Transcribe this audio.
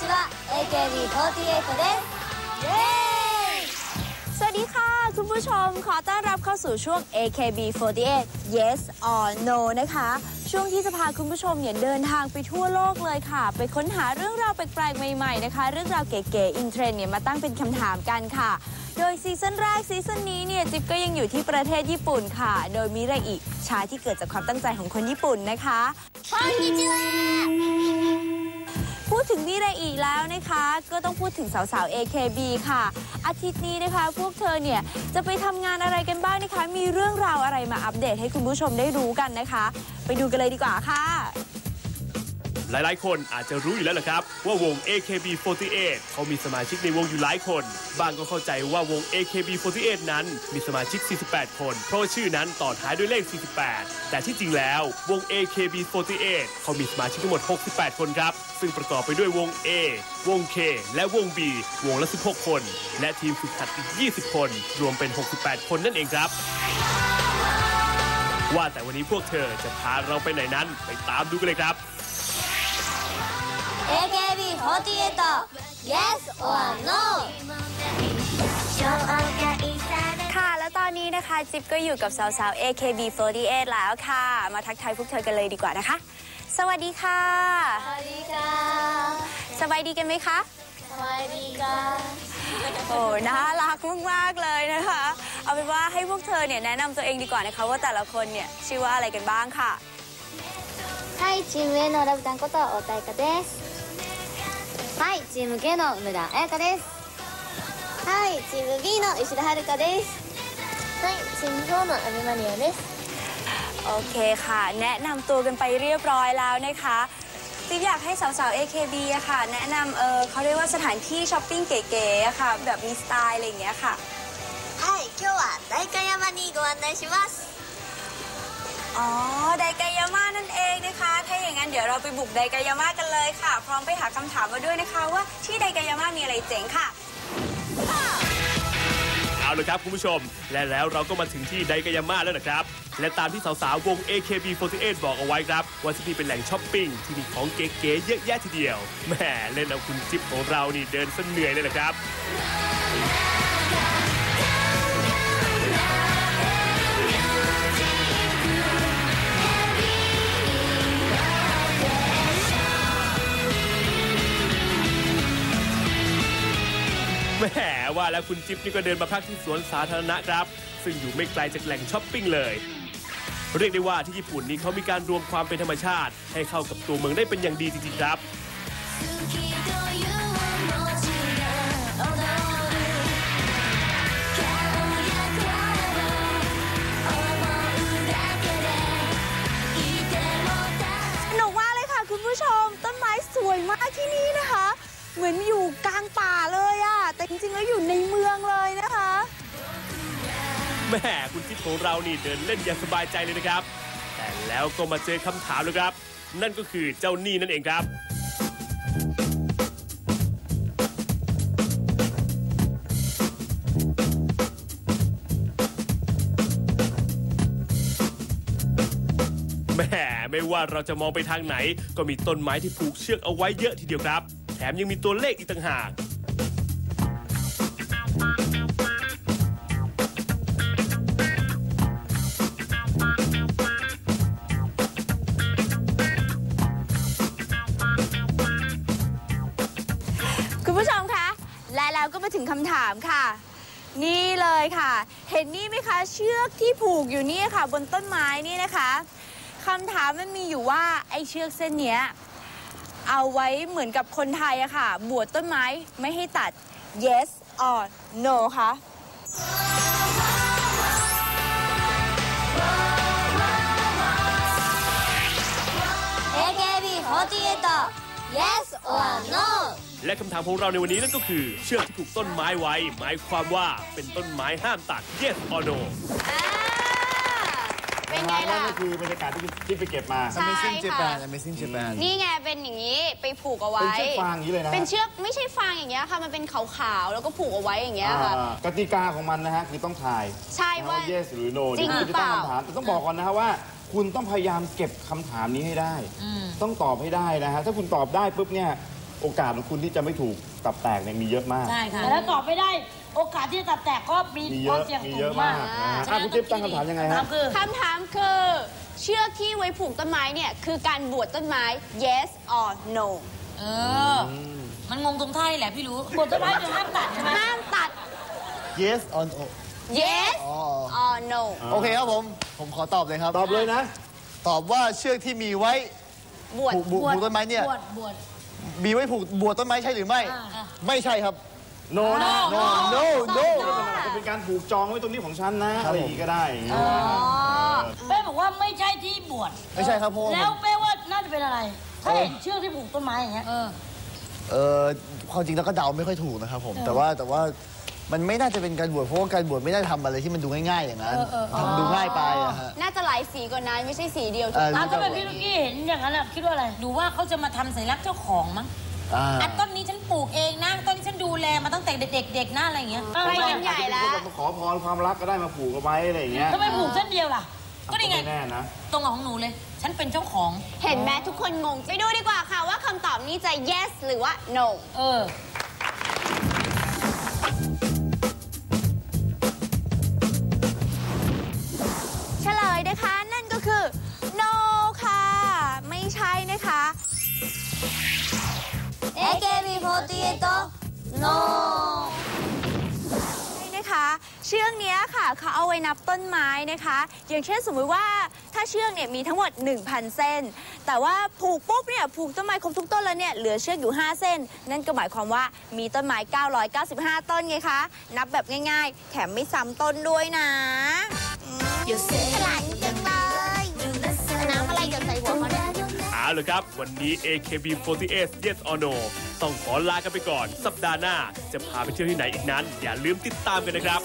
ちは AKB48 ですสวัสดีค่ะ คุณผู้ชมขอต้อนรับเข้าสู่ช่วง AKB48 Yes or No นะคะ ช่วงที่จะพาคุณผู้ชมเนี่ยเดินทางไปทั่วโลกเลยค่ะ ไปค้นหาเรื่องราวแปลกๆใหม่ๆนะคะ เรื่องราวเก๋ๆอินเทรนเนี่ยมาตั้งเป็นคำถามกันค่ะ โดยซีซันแรกซีซันนี้เนี่ยจิ๊บก็ยังอยู่ที่ประเทศญี่ปุ่นค่ะ โดยมิเรอิชายที่เกิดจากความตั้งใจของคนญี่ปุ่นนะคะこんにちは พูดถึงมิราอิแล้วนะคะ ก็ต้องพูดถึงสาวๆ AKB ค่ะ อาทิตย์นี้นะคะ พวกเธอเนี่ยจะไปทำงานอะไรกันบ้างนะคะ มีเรื่องราวอะไรมาอัปเดตให้คุณผู้ชมได้รู้กันนะคะ ไปดูกันเลยดีกว่าค่ะ หลายๆ คนอาจจะรู้อยู่แล้วล่ะครับ ว่าวง AKB48 เขามีสมาชิกในวงอยู่หลายคน บางก็เข้าใจว่าวง AKB48 นั้นมีสมาชิก 48 คน เพราะชื่อนั้นต่อท้ายด้วยเลข 48 แต่ที่จริงแล้ววง AKB48 เขามีสมาชิกทั้งหมด 68 คนครับ ซึ่งประกอบไปด้วยวง A วง K และวง B วงละ 16 คน และทีมฝึกหัดอีก 20 คน รวมเป็น 68 คนนั่นเองครับว่าแต่วันนี้พวกเธอจะพาเราไปไหนนั้น ไปตามดูกันเลยครับ AKB48 Yes or No ค่ะแล้วตอนนี้นะคะ จิ๊บก็อยู่กับสาวๆ AKB48 แล้วค่ะ มาทักทายพวกเธอกันเลยดีกว่านะคะ สวัสดีค่ะ สวัสดีค่ะ สบายดีกันไหมคะ สบายดีค่ะ โอ้น่ารักมากๆเลยนะคะ เอาเป็นว่าให้พวกเธอเนี่ยแนะนำตัวเองดีกว่านะคะ ว่าแต่ละคนเนี่ยชื่อว่าอะไรกันบ้างค่ะはい、チーム A のラブタンこと大田です。はい、チーム K の梅田彩香です。はい、チーム B の石田遥です。はい、チーム4の阿部マリアです。 โอเคค่ะ แนะนำตัวกันไปเรียบร้อยแล้วนะคะจิ๊บอยากให้สาวๆ AKB อะค่ะ แนะนำเออเขาเรียกว่าสถานที่ช้อปปิ้งเก๋ๆอะค่ะ แบบมีสไตล์อะไรอย่างเงี้ยค่ะ はい、今日は代官山にご案内します。 อ๋อ ได กายาม่านั่นเองนะคะ ถ้าอย่างนั้นเดี๋ยวเราไปบุกไดกายาม่ากันเลยค่ะ พร้อมไปหาคำถามมาด้วยนะคะ ว่าที่ไดกายาม่ามีอะไรเจ๋งค่ะ เอาละครับคุณผู้ชม และแล้วเราก็มาถึงที่ไดกายาม่าแล้วนะครับ และตามที่สาวๆวง AKB48 บอกเอาไว้ครับ ว่าที่นี่เป็นแหล่งช้อปปิ้งที่มีของเก๋ๆเยอะแยะทีเดียวแหมเล่นเอาคุณจิ๊บของเรานี่เดินเสนเหนื่อยเลยนะครับ แล้วคุณจิ๊บนี่ก็เดินมาพักที่สวนสาธารณะครับ ซึ่งอยู่ไม่ไกลจากแหล่งช้อปปิ้งเลย เรียกได้ว่าที่ญี่ปุ่นนี้เขามีการรวมความเป็นธรรมชาติ ให้เข้ากับตัวเมืองได้เป็นอย่างดีจริงๆครับ แหมคุณจิ๊บของเรานี่เดินเล่นอย่างสบายใจเลยนะครับ แต่แล้วก็มาเจอคำถามแล้วครับ นั่นก็คือเจ้าหนี้นั่นเองครับแหมไม่ว่าเราจะมองไปทางไหน ก็มีต้นไม้ที่ผูกเชือกเอาไว้เยอะทีเดียวครับ แถมยังมีตัวเลขอีกต่างหาก ผู้ชมคะและแล้วก็มาถึงคำถามค่ะ นี่เลยค่ะ เห็นนี่ไหมคะ เชือกที่ผูกอยู่นี่ค่ะ บนต้นไม้นี่นะคะคำถามมันมีอยู่ว่าไอ้เชือกเส้นเนี้ยเอาไว้เหมือนกับคนไทยอะค่ะ บวชต้นไม้ไม่ให้ตัด yes or no คะ AKB48 Yes or No และคำถามของเราในวันนี้นั่นก็คือ เชือกที่ผูกต้นไม้ไว้ หมายความว่าเป็นต้นไม้ห้ามตัด yes or no อ่าเป็นไงล่ะนั่นก็คือบรรยากาศที่ที่ไปเก็บมา ใช่ Amazing ค่ะ Japan Amazing Japan นี่ไงเป็นอย่างนี้ไปผูกเอาไว้ เป็นเชือกฟางอย่างนี้เลยนะ เป็นเชือกไม่ใช่ฟางอย่างเงี้ยค่ะมันเป็นขาวๆแล้วก็ผูกเอาไว้อย่างเงี้ยค่ะ อ่ากติกาของมันนะฮะคือต้องทายใช่นะว่า yes หรือ no จริงเดี๋ยวหรือจะตั้งเปล่าคำถามแต่ต้องบอกก่อนนะฮะว่า คุณต้องพยายามเก็บคำถามนี้ให้ได้ ต้องตอบให้ได้นะฮะถ้าคุณตอบได้ปุ๊บเนี่ย โอกาสของคุณที่จะไม่ถูกตับแตกเนี่ยมีเยอะมาก ใช่ค่ะแต่ถ้าตอบไม่ได้โอกาสที่จะตับแตกก็มีมีคเยวามอะเสี่ยงมีสูเยงอะมามากกนะฮะอะคุณจิ๊บตั้งคำถามยังไงฮะ ถามคือ คำถามคือ เชือกที่ไว้ผูกต้นไม้เนี่ย คือการบวชต้นไม้ yes or no เออมันงงตรงท่านี่แหละพี่รู้บทต้นไม้คือห้ามตัดใช่ไหม ห้ามตัด yes on o yes อ๋อ or no โอเคครับผม ผมขอตอบเลยครับ ตอบเลยนะ ตอบว่าเชือกที่มีไว้บวช ผูกผูกผูกต้นไม้เนี่ย บวชบวช มีไว้ผูกบวชต้นไม้ใช่หรือไม่ ไม่ใช่ครับ โนนะ no no no อาจจะเป็นการผูกจองไว้ตรงนี้ของฉันนะอะไรอย่างนี้ก็ได้อย่างนี้นะเป้บอกว่าไม่ใช่ที่บวชไม่ใช่ครับเพราะว่าแล้วเป้ว่าน่าจะเป็นอะไร ถ้าเห็นเชือกที่ผูกต้นไม้อย่างเงี้ยเออเออความจริงแล้วก็เดาไม่ค่อยถูกนะครับผมแต่ว่าแต่ว่า มันไม่น่าจะเป็นการบวชเพราะว่าการบวชไม่ได้ทำอะไรที่มันดูง่ายๆอย่างนั้นทำดูง่ายไปอะฮะ น่าจะหลายสีกว่านั้นไม่ใช่สีเดียวเอ่ออ้าวถ้าเป็นพี่ลูกกี้เห็นอย่างนั้นอะคิดว่าอะไรหนูว่าเขาจะมาทำสัญลักษณ์เจ้าของมั้งอ่าอันต้นนี้ฉันปลูกเองนะต้นนี้ฉันดูแลมาตั้งแต่เด็กๆนะอะไรอย่างเงี้ยไปกันใหญ่แล้วอาจจะเป็นคนมาขอพรความรักก็ได้มาผูกเอาไว้อะไรอย่างเงี้ยทำไมผูกเส้นเดียวล่ะ ก็นี่ไง ม่แน่นะ ตรงกับของหนูเลย ฉันเป็นเจ้าของ เห็นไหมทุกคนงง ไปดูดีกว่าค่ะว่าคำตอบนี้จะ yes หรือว่า no เออ AKB48 no ใช่นะคะเชือกเนี้ยค่ะเขาเอาไว้นับต้นไม้นะคะ อย่างเช่นสมมุติว่าถ้าเชือกเนี่ยมีทั้งหมด 1,000 เส้น แต่ว่าผูกปุ๊บเนี่ยผูกต้นไม้ครบทุกต้นแล้วเนี่ยเหลือเชือกอยู่ 5 เส้น นั่นก็หมายความว่ามีต้นไม้ 995 ต้นไงคะนับแบบง่ายๆ แถมไม่ซ้ำต้นด้วยนะอืมฉลาดจังเลยน้ำอะไรจะใส่หัวเขาเนี่ยเอาเลยครับ วันนี้ AKB48 Yes or No ต้องขอลากันไปก่อน สัปดาห์หน้า จะพาไปเที่ยวที่ไหนอีกนั้น อย่าลืมติดตามกันนะครับ